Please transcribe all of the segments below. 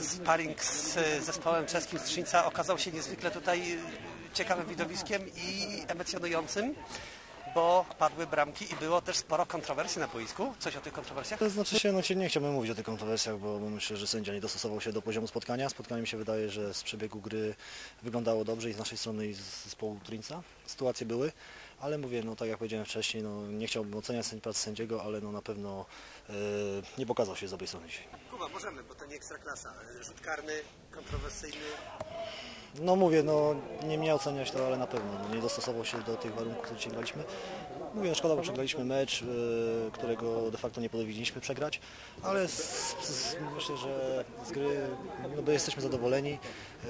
Sparring z zespołem czeskim Strzyńca okazał się niezwykle tutaj ciekawym widowiskiem i emocjonującym, bo padły bramki i było też sporo kontrowersji na boisku. Coś o tych kontrowersjach? To znaczy się, no się nie chciałbym mówić o tych kontrowersjach, bo myślę, że sędzia nie dostosował się do poziomu spotkania. Spotkanie mi się wydaje, że z przebiegu gry wyglądało dobrze i z naszej strony i z zespołu Trinca. Sytuacje były, ale mówię, no tak jak powiedziałem wcześniej, no nie chciałbym oceniać pracy sędziego, ale no na pewno e, nie pokazał się z dobrej strony dzisiaj. Kuba, możemy, bo to nie ekstraklasa. Rzut karny, kontrowersyjny. No mówię, no nie mnie oceniać to, ale na pewno no, nie dostosował się do tych warunków, które dzisiaj graliśmy. Mówię, no, szkoda, bo przegraliśmy mecz, e, którego de facto nie powinniśmy przegrać, ale z, z, myślę, że z gry no, jesteśmy zadowoleni.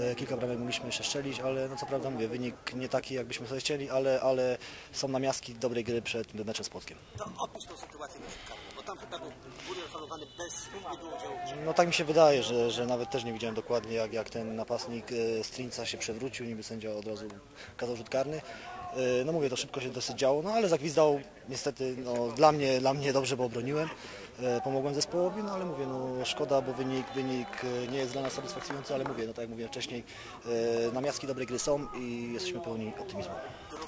E, Kilka bramek mogliśmy jeszcze strzelić, ale no co prawda mówię, wynik nie taki, jakbyśmy sobie chcieli, ale, ale są namiastki dobrej gry przed meczem z Płockiem. To opisz tą sytuację bo tam chyba był góry ofanowany bez, udziału. No tak mi się wydaje, że, że nawet też nie widziałem dokładnie jak, jak ten napastnik e, Strinca się przewrócił, niby sędzia od razu kazał rzut karny. E, No mówię, to szybko się dosyć działo, no ale zagwizdał niestety no, dla, mnie, dla mnie dobrze, bo obroniłem, e, pomogłem zespołowi, no ale mówię, no szkoda, bo wynik, wynik nie jest dla nas satysfakcjonujący, ale mówię, no tak jak mówiłem wcześniej, namiastki dobrej gry są i jesteśmy pełni optymizmu.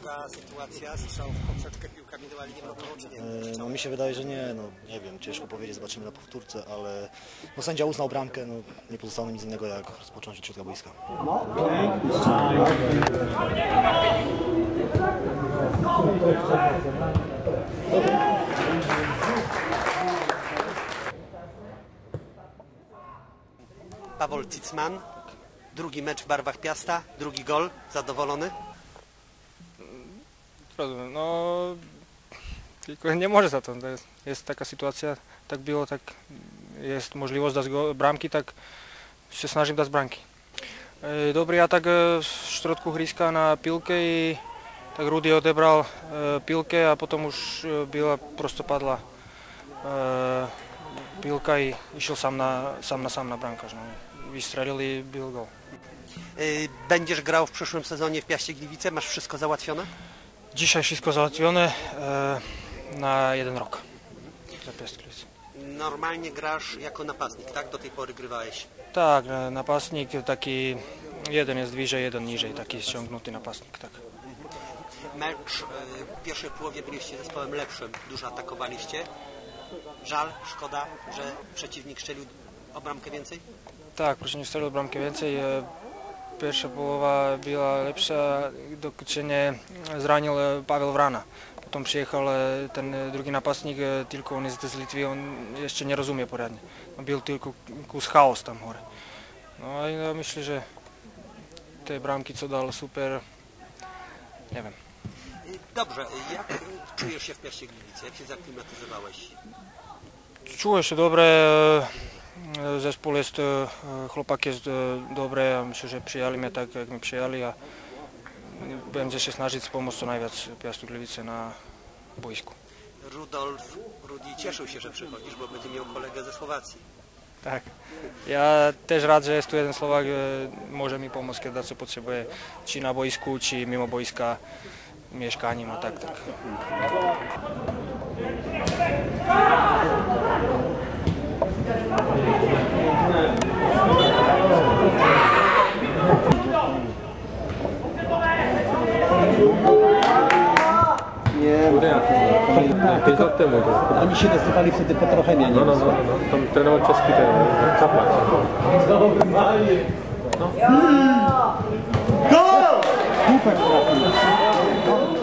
Druga sytuacja, strzał w poprzeczkę, piłka minęła linię bramkową, czy nie? E, No mi się wydaje, że nie, no nie wiem, ciężko powiedzieć, zobaczymy na powtórce, ale no, sędzia uznał bramkę, no nie pozostało nic innego jak rozpocząć od środka boiska. Pawol Cicman, drugi mecz w barwach Piasta, drugi gol, zadowolony? Rozumiem, no tylko nie może za to. jest, taka sytuacja, tak było, tak jest możliwość dać bramki, tak się snažím dać bramki. E, Dobrý atak e, v środku hryska na pilke i tak Rudy odebral e, pilkę, a potom už e, byla prosto padla e, pilka i išiel sám na, sám na sám na bramkarz. No. Vystrelil i byl gol. Będziesz grał w przyszłym sezonie w Piaście Gliwice? Masz wszystko załatwione? Dzisiaj wszystko załatwione e, na jeden rok. Za. Normalnie grasz jako napastnik, tak? Do tej pory grywałeś. Tak, e, napastnik taki, jeden jest wyżej, jeden niżej, taki ściągnięty napastnik, tak. Mecz y, w pierwszej połowie byliście zespołem lepszym, dużo atakowaliście. Żal, szkoda, że przeciwnik strzelił o bramkę więcej? Tak, proszę strzelił bramkę więcej. Pierwsza połowa była lepsza, się nie zranił Paweł Wrana. Potem przyjechał ten drugi napastnik, e, tylko on jest z Litwy, on jeszcze nie rozumie poradnie. No, Był tylko kus chaos tam góry. No i no, myślę, że te bramki co dał super, nie wiem. Dobrze, jak czujesz się w Piaście Gliwice? Jak się zaklimatyzowałeś? Czuję się dobre, e, zespół jest, e, chłopak jest e, dobry, ja myślę, że przyjęli mnie tak, jak mnie przyjęli, a będę się snażyć pomóc co najwięcej Piastu Gliwice na boisku. Rudolf Rudi cieszył się, że przychodzisz, bo będzie miał kolegę ze Słowacji. Tak. Ja też rád, że jest tu jeden Slovak, e, może mi pomóc, kiedy co potrzebuje, czy na boisku, czy mimo boiska, mieszkaniem, a tak, tak. Pięć lat temu. to- Oni się nazywali wtedy Petrochemia, nie? No, no, no, no. Tam trenował czeski ten Kapłan. Super trafił.